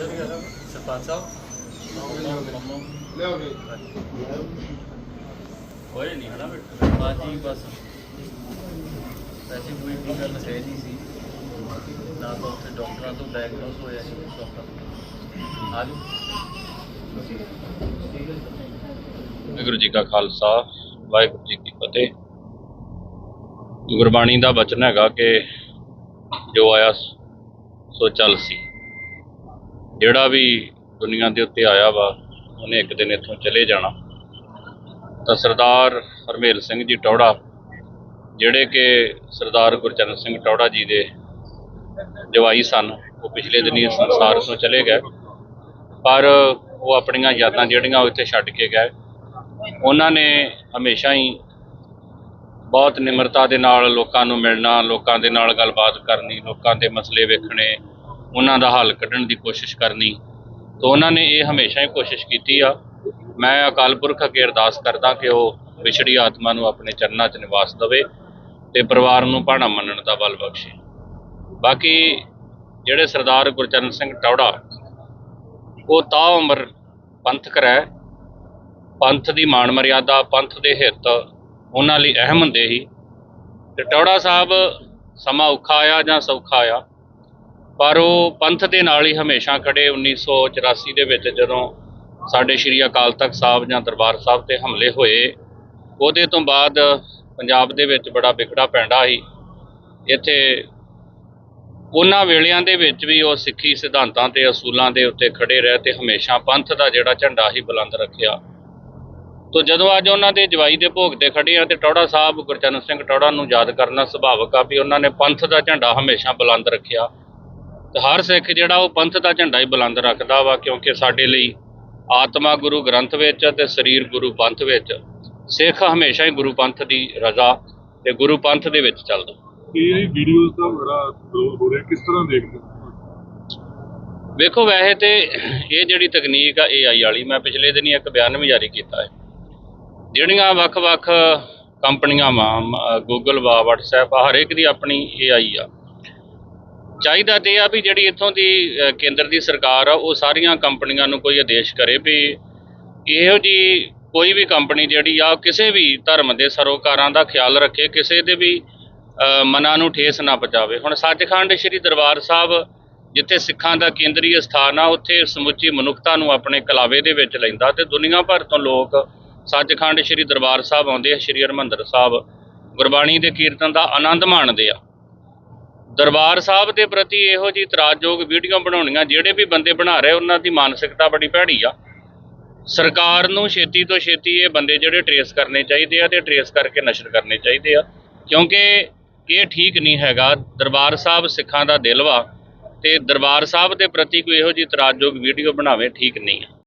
ਸਰਪੰਚ ਸਾਹਿਬ। ਲਿਆਓਗੇ ਹੋਏ ਨਹੀਂ ਹਨਾ ਬੇਟਾ। ਬਾਜੀ ਬਸ। ਵੈਸੇ ਕੋਈ ਵੀ ਗੱਲ ਹੈ ਨਹੀਂ ਸੀ। ਨਾ ਤਾਂ ਉੱਥੇ ਡਾਕਟਰਾਂ ਤੋਂ ਡਾਇਗਨੋਸ ਹੋਇਆ ਸੀ ਡਾਕਟਰ ਆ ਜਾਓ। ਵਾਹਿਗੁਰੂ ਜੀ ਕਾ ਖਾਲਸਾ ਵਾਹਿਗੁਰੂ ਜੀ ਕੀ ਫਤਿਹ। ਗੁਰਬਾਣੀ ਦਾ ਬਚਨ ਹੈਗਾ ਕਿ ਜੋ ਆਇਆ ਸੋ ਚੱਲ ਸੀ। ਜਿਹੜਾ ਵੀ ਦੁਨੀਆ ਦੇ ਉੱਤੇ ਆਇਆ ਵਾ, ਉਹਨੇ ਇੱਕ ਦਿਨ ਇੱਥੋਂ ਚਲੇ ਜਾਣਾ। ਤਾਂ ਸਰਦਾਰ ਹਰਮੇਲ ਸਿੰਘ ਜੀ ਟੌੜਾ, ਜਿਹੜੇ ਕਿ ਸਰਦਾਰ ਗੁਰਚਰਨ ਸਿੰਘ ਟੌੜਾ ਜੀ ਦੇ ਜਵਾਈ ਸਨ, ਉਹ ਪਿਛਲੇ ਦਿਨੀ ਸੰਸਾਰ ਤੋਂ ਚਲੇ ਗਏ। ਪਰ ਉਹ ਆਪਣੀਆਂ ਯਾਦਾਂ ਜਿਹੜੀਆਂ ਉਹ ਇੱਥੇ ਛੱਡ ਕੇ ਗਏ। ਉਹਨਾਂ ਨੇ ਹਮੇਸ਼ਾ ਹੀ ਬਹੁਤ ਨਿਮਰਤਾ ਦੇ ਨਾਲ ਲੋਕਾਂ ਨੂੰ ਮਿਲਣਾ, ਲੋਕਾਂ ਦੇ ਨਾਲ ਗੱਲਬਾਤ ਕਰਨੀ, ਲੋਕਾਂ ਦੇ ਮਸਲੇ ਵੇਖਣੇ ਉਹਨਾਂ ਦਾ ਹੱਲ ਕੱਢਣ ਦੀ ਕੋਸ਼ਿਸ਼ ਕਰਨੀ। ਤਾਂ ਉਹਨਾਂ ਨੇ ਇਹ ਹਮੇਸ਼ਾ ਹੀ ਕੋਸ਼ਿਸ਼ ਕੀਤੀ ਆ। ਮੈਂ ਅਕਾਲ ਪੁਰਖ ਅੱਗੇ ਅਰਦਾਸ ਕਰਦਾ ਕਿ ਉਹ ਵਿਛੜੀ ਆਤਮਾ ਨੂੰ ਆਪਣੇ ਚਰਨਾਂ 'ਚ ਨਿਵਾਸ ਦੇਵੇ ਤੇ ਪਰਿਵਾਰ ਨੂੰ ਭਾਣਾ ਮੰਨਣ ਦਾ ਬਲ ਬਖਸ਼ੇ। ਬਾਕੀ ਜਿਹੜੇ ਸਰਦਾਰ ਗੁਰਚਰਨ ਸਿੰਘ ਟੌੜਾ, ਉਹ ਤਾਂ ਉਮਰ ਪੰਥਕ ਰਹਿ, ਪੰਥ ਦੀ ਮਾਣ ਮਰਿਆਦਾ, ਪੰਥ ਦੇ ਹਿੱਤ ਉਹਨਾਂ ਲਈ ਅਹਿਮ ਹੁੰਦੇ ਸੀ। ਤੇ ਟੌੜਾ ਸਾਹਿਬ ਸਮਾਂ ਔਖਾ ਆਇਆ ਜਾਂ ਸੌਖਾ ਆਇਆ? ਪਰ ਉਹ ਪੰਥ ਦੇ ਨਾਲ ਹੀ ਹਮੇਸ਼ਾ ਖੜੇ 1984 ਦੇ ਵਿੱਚ ਜਦੋਂ ਸਾਡੇ ਸ਼੍ਰੀ ਅਕਾਲ ਤਖਤ ਸਾਹਿਬ ਜਾਂ ਦਰਬਾਰ ਸਾਹਿਬ ਤੇ ਹਮਲੇ ਹੋਏ, ਉਹਦੇ ਤੋਂ ਬਾਅਦ ਪੰਜਾਬ ਦੇ ਵਿੱਚ ਬੜਾ ਵਿਖੜਾ ਪੈਂਦਾ ਸੀ। ਇੱਥੇ ਉਹਨਾਂ ਵੇਲਿਆਂ ਦੇ ਵਿੱਚ ਵੀ ਉਹ ਸਿੱਖੀ ਸਿਧਾਂਤਾਂ ਤੇ ਅਸੂਲਾਂ ਦੇ ਉੱਤੇ ਖੜੇ ਰਹੇ ਤੇ ਹਮੇਸ਼ਾ ਪੰਥ ਦਾ ਜਿਹੜਾ ਝੰਡਾ ਹੀ ਬੁਲੰਦ ਰੱਖਿਆ। ਤੋ ਜਦੋਂ ਅੱਜ ਉਹਨਾਂ ਦੇ ਜਵਾਈ ਦੇ ਭੋਗ ਤੇ ਖੜੇ ਆ ਤੇ ਟੌੜਾ ਸਾਹਿਬ ਗੁਰਚਰਨ ਸਿੰਘ ਟੌੜਾ ਨੂੰ ਯਾਦ ਕਰਨਾ ਸੁਭਾਵਕ ਆ ਵੀ ਉਹਨਾਂ ਨੇ ਪੰਥ ਦਾ ਝੰਡਾ ਹਮੇਸ਼ਾ ਬੁਲੰਦ ਰੱਖਿਆ। ਤੇ ਹਰ ਸਿੱਖ ਜਿਹੜਾ ਉਹ ਪੰਥ ਦਾ ਝੰਡਾ ਹੀ ਬੁਲੰਦ ਰੱਖਦਾ ਵਾ ਕਿਉਂਕਿ ਸਾਡੇ ਲਈ ਆਤਮਾ ਗੁਰੂ ਗ੍ਰੰਥ ਵਿੱਚ ਤੇ ਸਰੀਰ ਗੁਰੂ ਪੰਥ ਵਿੱਚ ਸਿੱਖ ਹਮੇਸ਼ਾ ਹੀ ਗੁਰੂ ਪੰਥ ਦੀ ਰਜ਼ਾ ਤੇ ਗੁਰੂ ਪੰਥ ਦੇ ਵਿੱਚ ਚੱਲਦਾ। ਇਹ ਵੀਡੀਓਜ਼ ਦਾ ਬੜਾ ਵਿਰੋਧ ਹੋ ਰਿਹਾ ਕਿਸ ਤਰ੍ਹਾਂ ਦੇਖਦੇ ਵੇਖੋ ਵੈਸੇ ਤੇ ਇਹ ਜਿਹੜੀ ਤਕਨੀਕ ਆ AI ਵਾਲੀ ਮੈਂ ਪਿਛਲੇ ਦਿਨੀ ਇੱਕ ਬਿਆਨ ਵੀ ਜਾਰੀ ਕੀਤਾ ਹੈ। ਜਿਹੜੀਆਂ ਵੱਖ-ਵੱਖ ਕੰਪਨੀਆਂ ਵਾ ਗੂਗਲ ਵਾ WhatsApp ਆ ਹਰ ਇੱਕ ਦੀ ਆਪਣੀ AI ਆ। ਚਾਹੀਦਾ ਤੇ ਆ ਵੀ ਜਿਹੜੀ ਇੱਥੋਂ ਦੀ ਅ, ਕੇਂਦਰ ਦੀ ਸਰਕਾਰ ਆ ਉਹ ਸਾਰੀਆਂ ਕੰਪਨੀਆਂ ਨੂੰ ਕੋਈ ਆਦੇਸ਼ ਕਰੇ ਵੀ ਇਹੋ ਜੀ ਕੋਈ ਵੀ ਕੰਪਨੀ ਜਿਹੜੀ ਆ ਉਹ ਕਿਸੇ ਵੀ ਧਰਮ ਦੇ ਸਰੋਕਾਰਾਂ ਦਾ ਖਿਆਲ ਰੱਖੇ ਕਿਸੇ ਦੇ ਵੀ ਅ, ਮਨਾਂ ਨੂੰ ਠੇਸ ਨਾ ਪਹੁੰਚਾਵੇ। ਹੁਣ ਸੱਚਖੰਡ ਸ੍ਰੀ ਦਰਬਾਰ ਸਾਹਿਬ ਜਿੱਥੇ ਸਿੱਖਾਂ ਦਾ ਕੇਂਦਰੀ ਸਥਾਨ ਆ ਉੱਥੇ ਸਮੁੱਚੀ ਮਨੁੱਖਤਾ ਨੂੰ ਆਪਣੇ ਕਲਾਵੇ ਦੇ ਵਿੱਚ ਲੈਂਦਾ ਤੇ ਦੁਨੀਆ ਭਰ ਤੋਂ ਲੋਕ ਸੱਚਖੰਡ ਸ੍ਰੀ ਦਰਬਾਰ ਸਾਹਿਬ ਆਉਂਦੇ ਆ ਸ੍ਰੀ ਹਰਿਮੰਦਰ ਸਾਹਿਬ। ਗੁਰਬਾਣੀ ਦੇ ਕੀਰਤਨ ਦਾ ਆਨੰਦ ਮਾਣਦੇ ਆ। ਦਰਬਾਰ ਸਾਹਿਬ ਦੇ ਪ੍ਰਤੀ ਇਹੋ ਜੀ ਤਰਾਜਯੋਗ ਵੀਡੀਓ ਬਣਾਉਣੀਆਂ ਜਿਹੜੇ ਵੀ ਬੰਦੇ ਬਣਾ ਰਹੇ ਉਹਨਾਂ ਦੀ ਮਾਨਸਿਕਤਾ ਬੜੀ ਭੈੜੀ ਆ। ਸਰਕਾਰ ਨੂੰ ਛੇਤੀ ਤੋਂ ਛੇਤੀ ਇਹ ਬੰਦੇ ਜਿਹੜੇ ਟਰੇਸ ਕਰਨੇ ਚਾਹੀਦੇ ਆ ਤੇ ਟਰੇਸ ਕਰਕੇ ਨਸ਼ਰ ਕਰਨੇ ਚਾਹੀਦੇ ਆ। ਕਿਉਂਕਿ ਇਹ ਠੀਕ ਨਹੀਂ ਹੈਗਾ। ਦਰਬਾਰ ਸਾਹਿਬ ਸਿੱਖਾਂ ਦਾ ਦਿਲ ਵਾ ਤੇ ਦਰਬਾਰ ਸਾਹਿਬ ਦੇ ਪ੍ਰਤੀ ਕੋਈ ਇਹੋ ਜੀ ਇਤਰਾਜ਼ਯੋਗ ਵੀਡੀਓ ਬਣਾਵੇ ਠੀਕ ਨਹੀਂ ਆ।